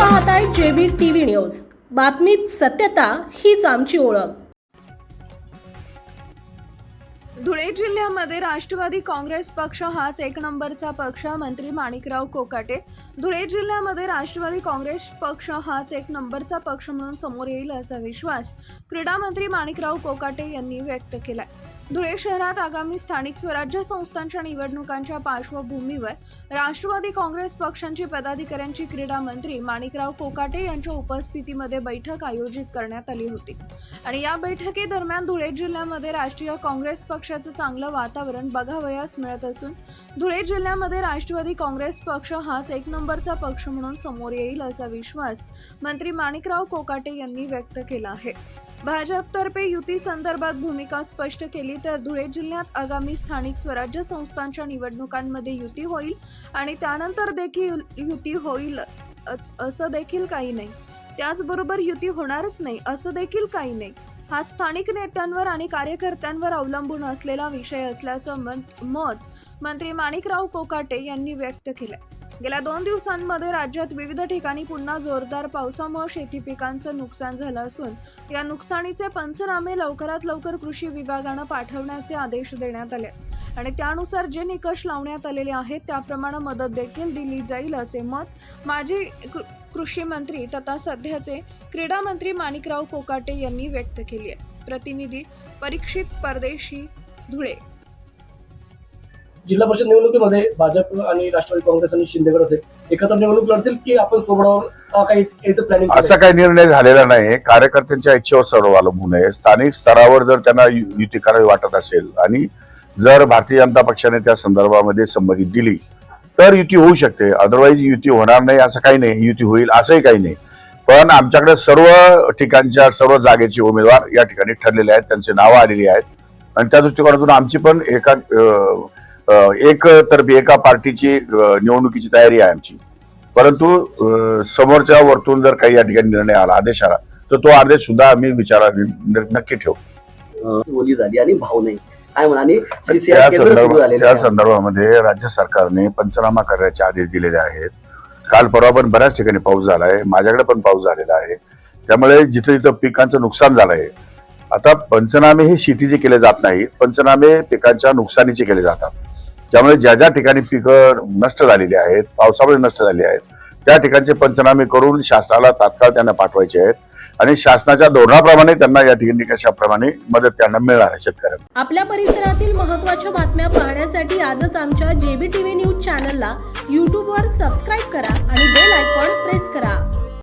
पाहताय JB TV news. बातमीत सत्यता हीच आमची ओळख. धुळे जिल्ह्यामध्ये राष्ट्रवादी काँग्रेस पक्ष हाच एक नंबरचा पक्ष मंत्री माणिकराव कोकाटे. धुळे जिल्ह्यामध्ये राष्ट्रवादी काँग्रेस पक्ष हाच एक नंबरचा पक्ष म्हणून समोर येईल असा विश्वास क्रीडा मंत्री माणिकराव कोकाटे यांनी व्यक्त केलाय. धुळे शहरात आगामी स्थानिक स्वराज्य संस्थांच्या निवडणुकांच्या पार्श्वभूमीवर राष्ट्रवादी काँग्रेस पक्षांची पदाधिकाऱ्यांची क्रीडा मंत्री माणिकराव कोकाटे यांच्या उपस्थितीमध्ये बैठक आयोजित करण्यात आली होती. आणि या बैठकीदरम्यान धुळे जिल्ह्यामध्ये राष्ट्रीय काँग्रेस पक्षाचं चांगलं वातावरण बघावयास मिळत असून धुळे जिल्ह्यामध्ये राष्ट्रवादी काँग्रेस पक्ष हाच एक नंबरचा पक्ष म्हणून समोर येईल असा विश्वास मंत्री माणिकराव कोकाटे यांनी व्यक्त केला आहे. भाजपतर्फे युती संदर्भात भूमिका स्पष्ट केली तर धुळे जिल्ह्यात आगामी स्थानिक स्वराज्य संस्थांच्या निवडणुकांमध्ये युती होईल आणि त्यानंतर देखील युती होईल असं देखील काही नाही. त्याचबरोबर युती होणारच नाही असं देखील काही नाही. हा स्थानिक नेत्यांवर आणि कार्यकर्त्यांवर अवलंबून असलेला विषय असल्याचं मत मत मंत्री माणिकराव कोकाटे यांनी व्यक्त केलं गेल्या दोन दिवसांमध्ये राज्यात विविध ठिकाणी पुन्हा जोरदार पावसामुळे शेती पिकांचं नुकसान झालं असून या नुकसानीचे पंचनामे लवकरात लवकर कृषी विभागानं पाठवण्याचे आदेश देण्यात आले. आणि त्यानुसार जे निकष लावण्यात आलेले आहेत त्याप्रमाणे मदत देखील दिली जाईल असे मत माजी कृ- कृषी मंत्री तथा सध्याचे क्रीडा मंत्री माणिकराव कोकाटे यांनी व्यक्त केली आहे. प्रतिनिधी परीक्षित परदेशी धुळे. जिल्हा परिषद निवडणुकीमध्ये भाजप आणि राष्ट्रवादी काँग्रेस आणि शिंदेगड असेल एकत्र निवडणूक लढतील की आपण सोबडावर काही प्लॅनिंग असा काही निर्णय झालेला नाही कार्यकर्त्यांच्या इच्छेवर सर्व अवलंबून आहे स्थानिक स्तरावर जर त्यांना युती करावी वाटत असेल आणि जर भारतीय जनता पक्षाने त्या संदर्भामध्ये संमती दिली तर युती होऊ शकते. अदरवाईज युती होणार नाही असं काही नाही. युती होईल असंही काही नाही. पण आमच्याकडे सर्व ठिकाणच्या सर्व जागेचे उमेदवार या ठिकाणी ठरलेले आहेत. त्यांची नावं आलेली आहेत. आणि त्या दृष्टिकोनातून आमची पण एका एक तर्फे एका पार्टीची निवडणुकीची तयारी आहे आमची. परंतु समोरच्या वरतून जर काही या ठिकाणी निर्णय आला आदेश आला तर तो आदेश सुद्धा आम्ही विचारात नक्की ठेवू. बोली झाली आणि भाव नाही. त्या. संदर्भामध्ये राज्य सरकारने पंचनामा करण्याचे आदेश दिलेले आहेत. काल परवा पण बऱ्याच ठिकाणी पाऊस झाला आहे माझ्याकडे पण पाऊस झालेला आहे. त्यामुळे जिथं जिथं पिकांचं नुकसान झालं आहे आता पंचनामे हे शेतीचे केले जात नाहीत. पंचनामे पिकांच्या नुकसानीचे केले जातात. त्यामुळे ज्या ज्या ठिकाणी पिकं नष्ट झालेली आहेत पावसामुळे नष्ट झाली आहेत त्या ठिकाणचे पंचनामे करून शासनाला तात्काळ त्यांना पाठवायचे आहेत आणि शासनाच्या धोरणाप्रमाणे त्यांना या ठिकाणी कशाप्रमाणे मदत त्यांना मिळणार आहे शेतकऱ्यांना. आपल्या परिसरातील महत्त्वाच्या बातम्या पाहण्यासाठी आजच आमच्या जेबी टीव्ही न्यूज चॅनलला यूट्यूबवर सबस्क्राईब करा.